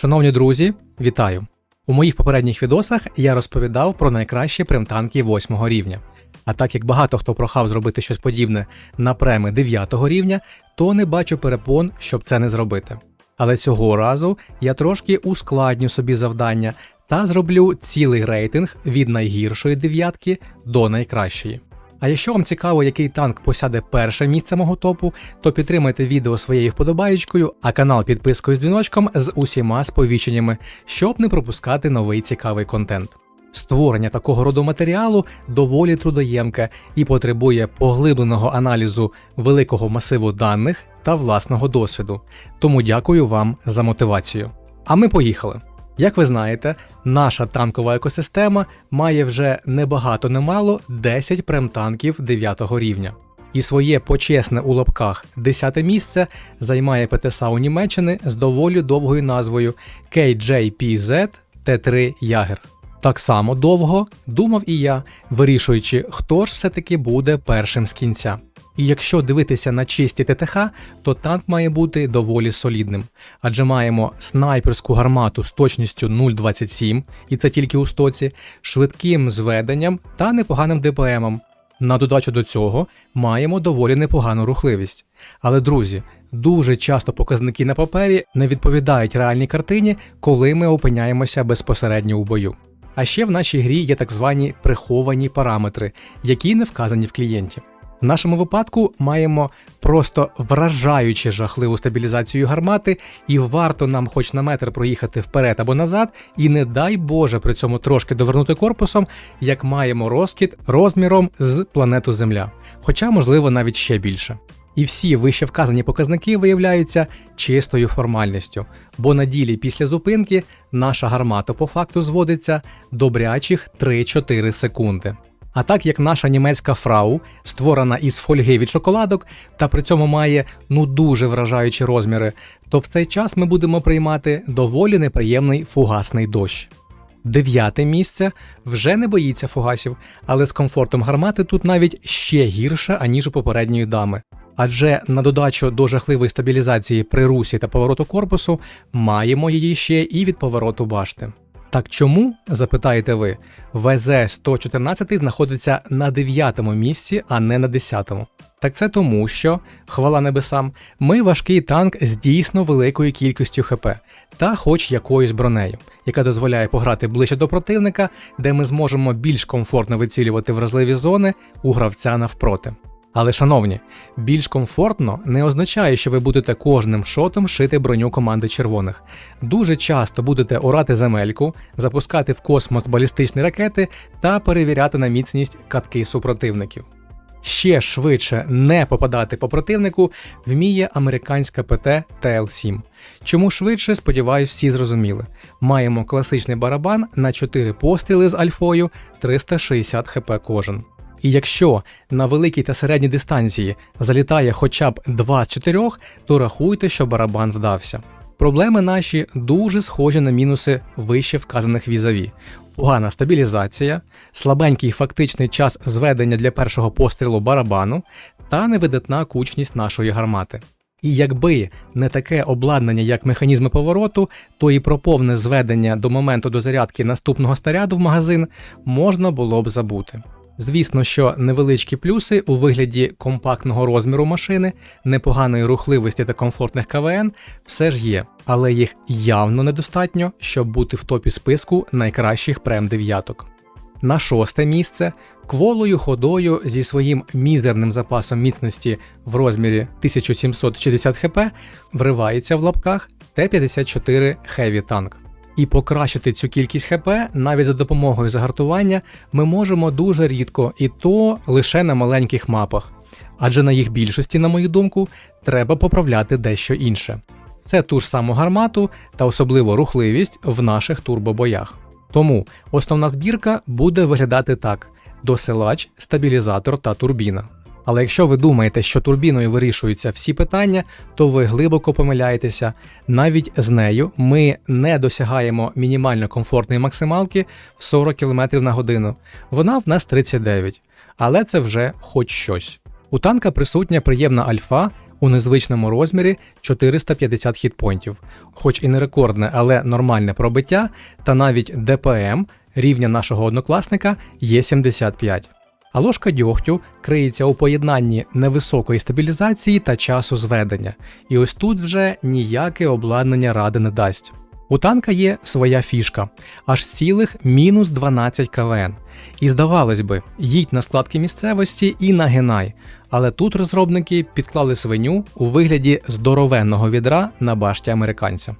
Шановні друзі, вітаю! У моїх попередніх відосах я розповідав про найкращі примтанки 8 рівня. А так як багато хто прохав зробити щось подібне на преми 9 рівня, то не бачу перепон, щоб це не зробити. Але цього разу я трошки ускладню собі завдання та зроблю цілий рейтинг від найгіршої дев'ятки до найкращої. А якщо вам цікаво, який танк посяде перше місце мого топу, то підтримайте відео своєю вподобаєчкою, а канал підпискою з дзвіночком з усіма сповіщеннями, щоб не пропускати новий цікавий контент. Створення такого роду матеріалу доволі трудоємке і потребує поглибленого аналізу великого масиву даних та власного досвіду. Тому дякую вам за мотивацію. А ми поїхали. Як ви знаєте, наша танкова екосистема має вже небагато немало 10 премтанків 9 рівня. І своє почесне у лапках 10 місце займає ПТСА у Німеччини з доволі довгою назвою KJPZ T3 Ягер. Так само довго думав і я, вирішуючи, хто ж все-таки буде першим з кінця. І якщо дивитися на чисті ТТХ, то танк має бути доволі солідним, адже маємо снайперську гармату з точністю 0,27, і це тільки у стоці, швидким зведенням та непоганим ДПМом. На додачу до цього маємо доволі непогану рухливість. Але, друзі, дуже часто показники на папері не відповідають реальній картині, коли ми опиняємося безпосередньо у бою. А ще в нашій грі є так звані приховані параметри, які не вказані в клієнті. В нашому випадку маємо просто вражаюче жахливу стабілізацію гармати, і варто нам хоч на метр проїхати вперед або назад, і не дай Боже при цьому трошки довернути корпусом, як маємо розкіт розміром з планету Земля, хоча, можливо, навіть ще більше. І всі вище вказані показники виявляються чистою формальністю, бо на ділі після зупинки наша гармата по факту зводиться добрячих 3-4 секунди. А так як наша німецька фрау створена із фольги від шоколадок та при цьому має ну дуже вражаючі розміри, то в цей час ми будемо приймати доволі неприємний фугасний дощ. Дев'яте місце вже не боїться фугасів, але з комфортом гармати тут навіть ще гірше, аніж у попередньої дами. Адже на додачу до жахливої стабілізації при русі та повороту корпусу маємо її ще і від повороту башти. Так чому, запитаєте ви, ВЗ-114 знаходиться на 9 місці, а не на 10-му? Так це тому, що, хвала небесам, ми важкий танк з дійсно великою кількістю ХП та хоч якоюсь бронею, яка дозволяє пограти ближче до противника, де ми зможемо більш комфортно вицілювати вразливі зони у гравця навпроти. Але, шановні, більш комфортно не означає, що ви будете кожним шотом шити броню команди червоних. Дуже часто будете орати земельку, запускати в космос балістичні ракети та перевіряти на міцність катки супротивників. Ще швидше не попадати по противнику вміє американська ПТ ТЛ-7. Чому швидше, сподіваюсь, всі зрозуміли. Маємо класичний барабан на 4 постріли з альфою 360 хп кожен. І якщо на великій та середній дистанції залітає хоча б 2 з 4, то рахуйте, що барабан вдався. Проблеми наші дуже схожі на мінуси вище вказаних візаві. Погана стабілізація, слабенький фактичний час зведення для першого пострілу барабану та невидатна кучність нашої гармати. І якби не таке обладнання, як механізми повороту, то і про повне зведення до моменту дозарядки наступного снаряду в магазин можна було б забути. Звісно, що невеличкі плюси у вигляді компактного розміру машини, непоганої рухливості та комфортних КВН все ж є, але їх явно недостатньо, щоб бути в топі списку найкращих прем дев'яток. На шосте місце кволою ходою зі своїм мізерним запасом міцності в розмірі 1760 хп вривається в лапках Т-54 Heavy Tank. І покращити цю кількість ХП навіть за допомогою загартування ми можемо дуже рідко, і то лише на маленьких мапах. Адже на їх більшості, на мою думку, треба поправляти дещо інше. Це ту ж саму гармату та особливо рухливість в наших турбобоях. Тому основна збірка буде виглядати так: досилач, стабілізатор та турбіна. Але якщо ви думаєте, що турбіною вирішуються всі питання, то ви глибоко помиляєтеся. Навіть з нею ми не досягаємо мінімально комфортної максималки в 40 км на годину. Вона в нас 39, але це вже хоч щось. У танка присутня приємна альфа у незвичному розмірі 450 хітпойнтів, хоч і не рекордне, але нормальне пробиття, та навіть ДПМ рівня нашого однокласника є 75. А ложка дьогтю криється у поєднанні невисокої стабілізації та часу зведення, і ось тут вже ніяке обладнання ради не дасть. У танка є своя фішка, аж цілих мінус 12 КВН. І здавалось би, їдь на складки місцевості і нагинай. Але тут розробники підклали свиню у вигляді здоровенного відра на башті американця.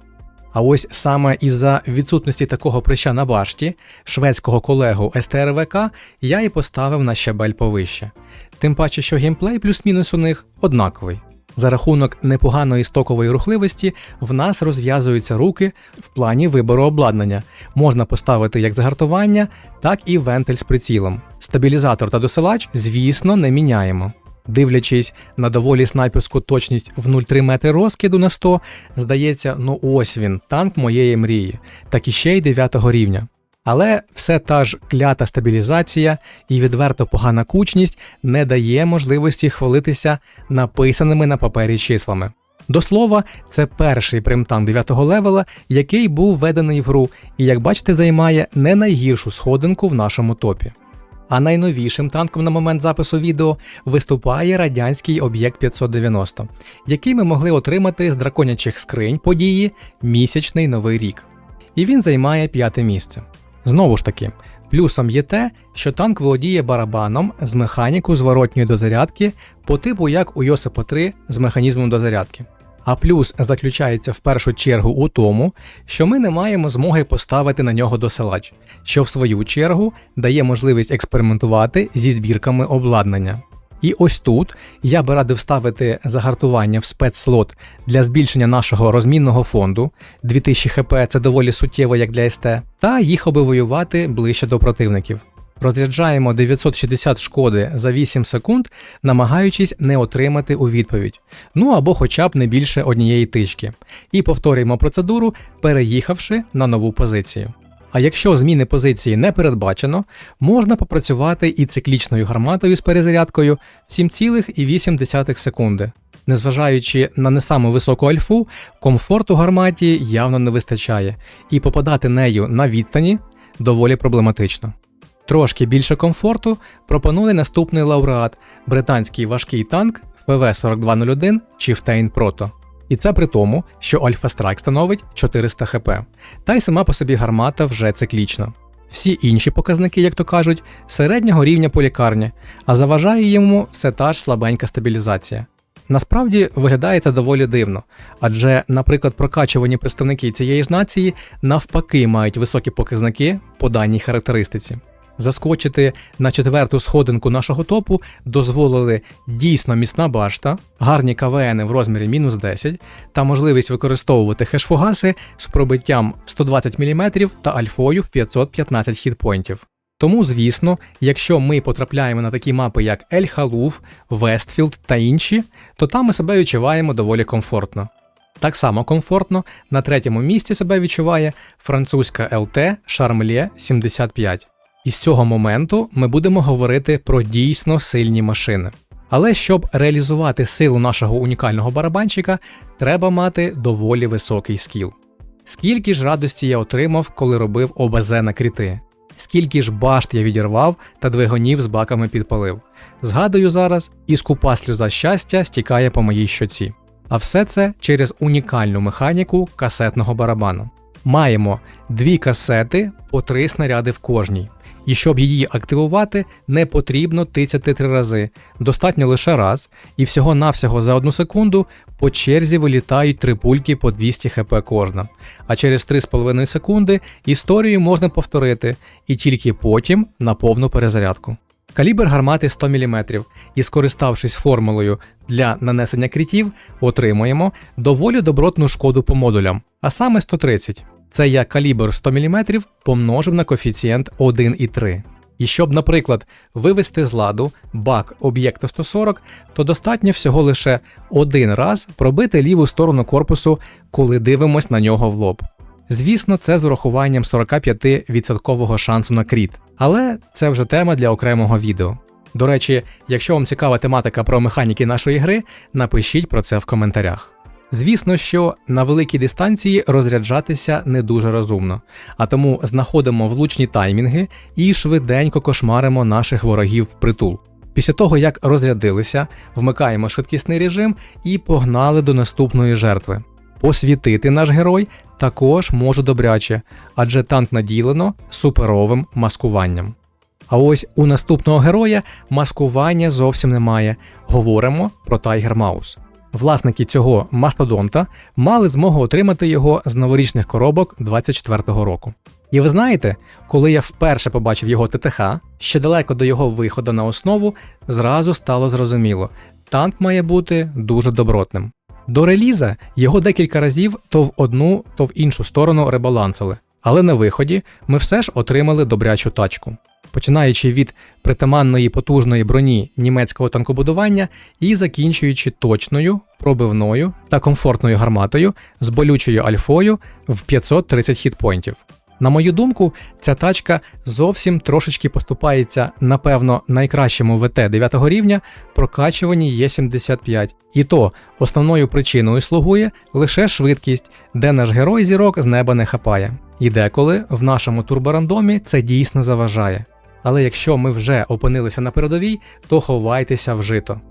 А ось саме із-за відсутності такого прища на башті, шведського колегу СТРВК я і поставив на щабель повище. Тим паче, що геймплей плюс-мінус у них однаковий. За рахунок непоганої стокової рухливості в нас розв'язуються руки в плані вибору обладнання. Можна поставити як загартування, так і вентиль з прицілом. Стабілізатор та досилач, звісно, не міняємо. Дивлячись на доволі снайперську точність в 0,3 метри розкиду на 100, здається, ну ось він, танк моєї мрії, так і ще й 9 рівня. Але все та ж клята стабілізація і відверто погана кучність не дає можливості хвалитися написаними на папері числами. До слова, це перший примтанк 9-го левела, який був введений в гру, і, як бачите, займає не найгіршу сходинку в нашому топі. А найновішим танком на момент запису відео виступає радянський об'єкт 590, який ми могли отримати з драконячих скринь події Місячний Новий рік. І він займає п'яте місце. Знову ж таки, плюсом є те, що танк володіє барабаном з механіку зворотньої дозарядки по типу як у Йосипа 3 з механізмом дозарядки. А плюс заключається в першу чергу у тому, що ми не маємо змоги поставити на нього досилач, що в свою чергу дає можливість експериментувати зі збірками обладнання. І ось тут я би радив ставити загартування в спецслот для збільшення нашого розмінного фонду 2000 хп це доволі суттєво як для СТ, та їхав би воювати ближче до противників. Розряджаємо 960 шкоди за 8 секунд, намагаючись не отримати у відповідь, ну або хоча б не більше однієї тички. І повторюємо процедуру, переїхавши на нову позицію. А якщо зміни позиції не передбачено, можна попрацювати і циклічною гарматою з перезарядкою в 7,8 секунди. Незважаючи на не саму високу альфу, комфорту гарматі явно не вистачає, і попадати нею на відстані доволі проблематично. Трошки більше комфорту пропонує наступний лауреат британський важкий танк ФВ-4201 Chieftain Proto. І це при тому, що Альфа Страйк становить 400 хп, та й сама по собі гармата вже циклічна. Всі інші показники, як то кажуть, середнього рівня по лікарні, а заважає йому все та ж слабенька стабілізація. Насправді виглядає це доволі дивно, адже, наприклад, прокачувані представники цієї ж нації навпаки мають високі показники по даній характеристиці. Заскочити на четверту сходинку нашого топу дозволили дійсно міцна башта, гарні КВН в розмірі мінус 10 та можливість використовувати хешфугаси з пробиттям в 120 мм та альфою в 515 хітпойнтів. Тому, звісно, якщо ми потрапляємо на такі мапи, як Ель Халуф, Вестфілд та інші, то там ми себе відчуваємо доволі комфортно. Так само комфортно на третьому місці себе відчуває французька ЛТ Charmelier 75. І з цього моменту ми будемо говорити про дійсно сильні машини. Але щоб реалізувати силу нашого унікального барабанчика, треба мати доволі високий скіл. Скільки ж радості я отримав, коли робив ОБЗ на кріти, скільки ж башт я відірвав та двигунів з баками підпалив. Згадую зараз, і скупа сльоза щастя стікає по моїй щоці. А все це через унікальну механіку касетного барабану. Маємо дві касети по три снаряди в кожній. І щоб її активувати, не потрібно тицяти три рази, достатньо лише раз, і всього-навсього за одну секунду по черзі вилітають три пульки по 200 хп кожна. А через 3,5 секунди історію можна повторити і тільки потім на повну перезарядку. Калібр гармати 100 мм, і скориставшись формулою для нанесення крітів, отримуємо доволі добротну шкоду по модулям, а саме 130. Це я калібр 100 мм помножив на коефіцієнт 1,3. І щоб, наприклад, вивести з ладу бак об'єкта 140, то достатньо всього лише один раз пробити ліву сторону корпусу, коли дивимось на нього в лоб. Звісно, це з урахуванням 45% шансу на кріт, але це вже тема для окремого відео. До речі, якщо вам цікава тематика про механіки нашої гри, напишіть про це в коментарях. Звісно, що на великій дистанції розряджатися не дуже розумно, а тому знаходимо влучні таймінги і швиденько кошмаримо наших ворогів впритул. Після того, як розрядилися, вмикаємо швидкісний режим і погнали до наступної жертви. Посвітити наш герой також може добряче, адже танк наділено суперовим маскуванням. А ось у наступного героя маскування зовсім немає. Говоримо про Tiger Mouse. Власники цього мастодонта мали змогу отримати його з новорічних коробок 24-го року. І ви знаєте, коли я вперше побачив його ТТХ, ще далеко до його виходу на основу, зразу стало зрозуміло, танк має бути дуже добротним. До реліза його декілька разів то в одну, то в іншу сторону ребалансили, але на виході ми все ж отримали добрячу тачку. Починаючи від притаманної потужної броні німецького танкобудування і закінчуючи точною, пробивною та комфортною гарматою з болючою альфою в 530 хітпойнтів. На мою думку, ця тачка зовсім трошечки поступається, напевно, найкращому ВТ 9 рівня прокачуванні Є75. І то основною причиною слугує лише швидкість, де наш герой зірок з неба не хапає. І деколи в нашому турборандомі це дійсно заважає. Але якщо ми вже опинилися на передовій, то ховайтеся в жито.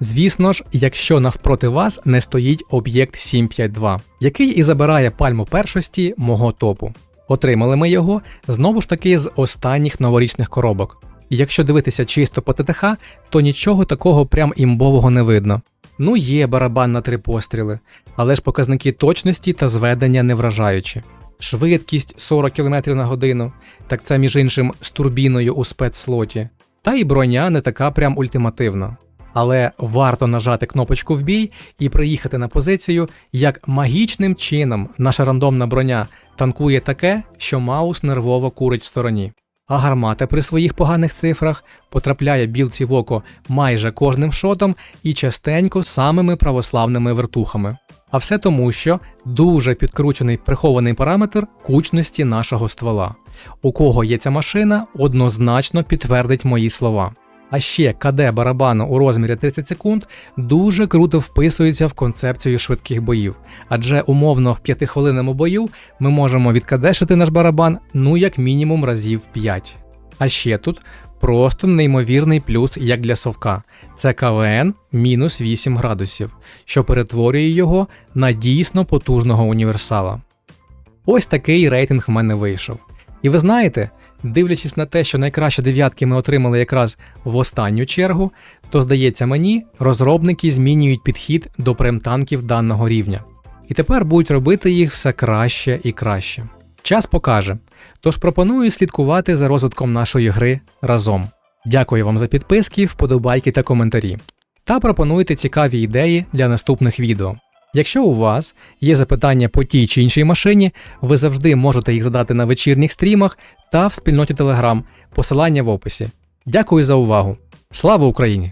Звісно ж, якщо навпроти вас не стоїть об'єкт 752, який і забирає пальму першості мого топу. Отримали ми його знову ж таки з останніх новорічних коробок. Якщо дивитися чисто по ТТХ, то нічого такого прям імбового не видно. Ну, є барабан на три постріли, але ж показники точності та зведення не вражаючі. Швидкість 40 км на годину, так це між іншим з турбіною у спецслоті. Та й броня не така прям ультимативна. Але варто нажати кнопочку в бій і приїхати на позицію, як магічним чином наша рандомна броня танкує таке, що Маус нервово курить в стороні. А гармата при своїх поганих цифрах потрапляє білці в око майже кожним шотом і частенько самими православними вертухами. А все тому, що дуже підкручений прихований параметр кучності нашого ствола. У кого є ця машина, однозначно підтвердить мої слова. А ще КД барабану у розмірі 30 секунд дуже круто вписується в концепцію швидких боїв, адже умовно в 5-хвилинному бою ми можемо відкадешити наш барабан ну як мінімум разів 5. А ще тут просто неймовірний плюс як для совка. Це КВН мінус 8 градусів, що перетворює його на дійсно потужного універсала. Ось такий рейтинг в мене вийшов. І ви знаєте, дивлячись на те, що найкращі дев'ятки ми отримали якраз в останню чергу, то здається мені, розробники змінюють підхід до премтанків даного рівня. І тепер будуть робити їх все краще і краще. Час покаже. Тож пропоную слідкувати за розвитком нашої гри разом. Дякую вам за підписки, вподобайки та коментарі. Та пропонуйте цікаві ідеї для наступних відео. Якщо у вас є запитання по тій чи іншій машині, ви завжди можете їх задати на вечірніх стрімах та в спільноті Telegram, посилання в описі. Дякую за увагу. Слава Україні!